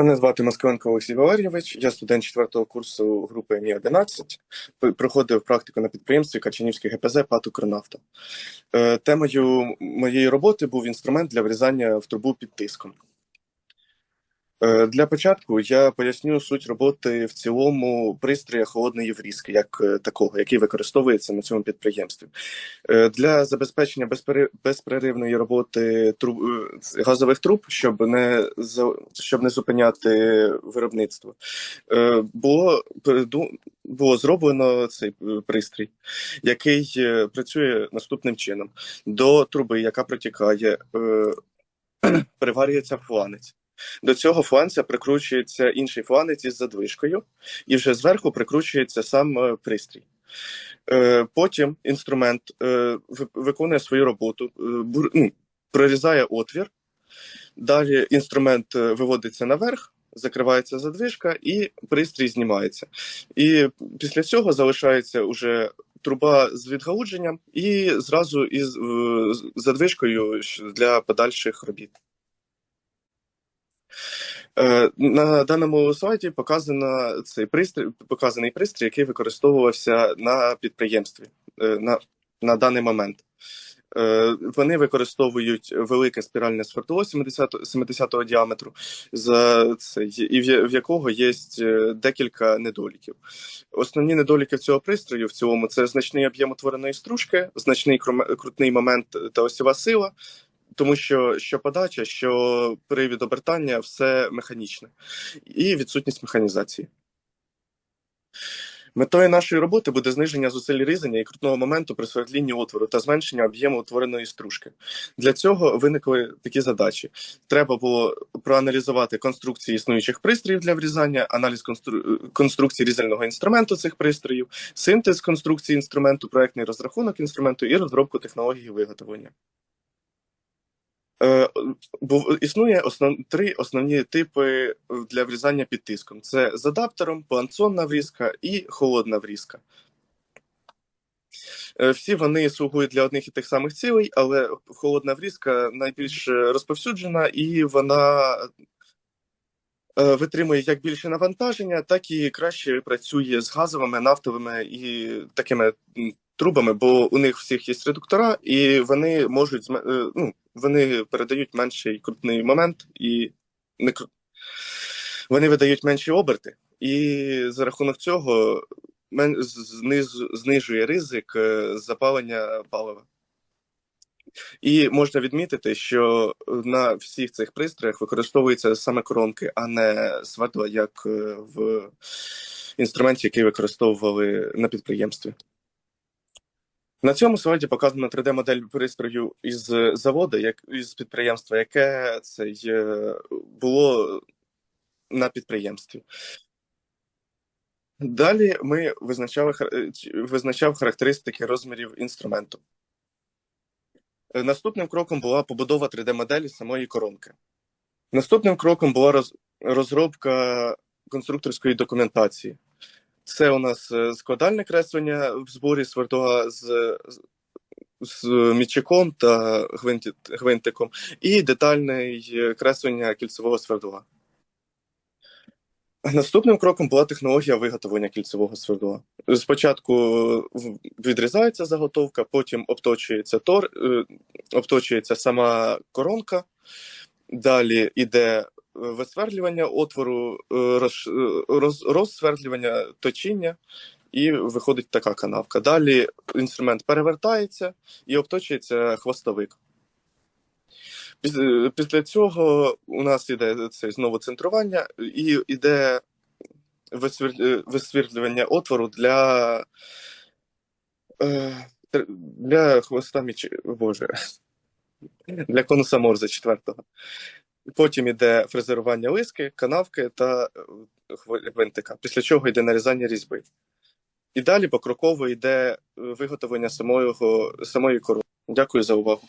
Мене звати Москвенко Олексій Валерійович, я студент 4 курсу групи Мі 11 проходив практику на підприємстві Качанівське ГПЗ ПАТ «Укрнафта». Е, Темою моєї роботи був інструмент для врізання в трубу під тиском. Е, Для початку я поясню суть роботи в цілому пристрія холодної врізки, як е, такого, який використовується на цьому підприємстві. Е, Для забезпечення безпере- безперервної роботи труб, газових труб, щоб не щоб не зупиняти виробництво, було було зроблено цей пристрій, який працює наступним чином: до труби, яка протікає, приварюється фланець. До цього фланця прикручується інший фланець із задвижкою, і вже зверху прикручується сам е, пристрій. Е, Потім інструмент е, виконує свою роботу, ну, прорізає отвір. Далі інструмент виводиться наверх, закривається задвижка, і пристрій знімається. І після цього залишається уже труба з відгалудженням і зразу із задвижкою для подальших робіт. Е, На даному слайді показано цей пристрій, показаний пристрій, який використовувався на підприємстві е, на, на даний момент. Е, Вони використовують велике спіральне свердло 70, 70 діаметру, за це, і в, якого є декілька недоліків. Основні недоліки цього пристрою в цілому це значний об'єм утвореної стружки, значний крутний момент та осьова сила, тому що що подача, що привід обертання все механічне, і відсутність механізації. Метою нашої роботи буде зниження зусиль різання і крутного моменту при свердлінні отвору та зменшення об'єму утвореної стружки. Для цього виникли такі задачі: треба було проаналізувати конструкції існуючих пристроїв для врізання, аналіз констру... конструкції різального інструменту цих пристроїв, синтез конструкції інструменту, проектний розрахунок інструменту і розробку технології виготовлення. Е, існує основ, три основні типи для врізання під тиском: це з адаптером, планцонна врізка і холодна врізка. Е, Всі вони слугують для одних і тих самих цілей, але холодна врізка найбільш розповсюджена і вона е, витримує як більше навантаження, так і краще працює з газовими, нафтовими і такими трубами, бо у них всіх є редуктора, і вони можуть ну, вони передають менший крутний момент і не кру- вони видають менші оберти, і за рахунок цього мен- зниз, знижує ризик е, запалення палива. І можна відмітити, що на всіх цих пристроях використовуються саме коронки, а не свердла, як е, в інструменті, який використовували на підприємстві. На цьому слайді показана 3D-модель пристрою із заводу, як із підприємства, яке це було на підприємстві. Далі ми визначали е, визначав характеристики розмірів інструменту. Е, Наступним кроком була побудова 3D-моделі самої коронки. Наступним кроком була роз- розробка конструкторської документації. Це у нас е, складальне креслення в зборі свердла з, з- мічиком та гвинтиком, і детальне креслення кільцевого свердла. Наступним кроком була технологія виготовлення кільцевого свердла. Спочатку відрізається заготовка, потім обточується тор, е, обточується сама коронка, далі йде висверлювання отвору, е, роз, е, роз, розсвердлювання точіння, і виходить така канавка. Далі інструмент перевертається і обточується хвостовик. Піс- Після цього у нас іде це знову центрування і йде е, висвірлювання отвору для, е, для хвоста міч... Боже, для конуса Морзе четвертого. Потім йде фрезерування лиски, канавки та е, гвинтика, після чого йде нарізання різьби. І далі покроково йде е, виготовлення самого, самої корови. Дякую за увагу.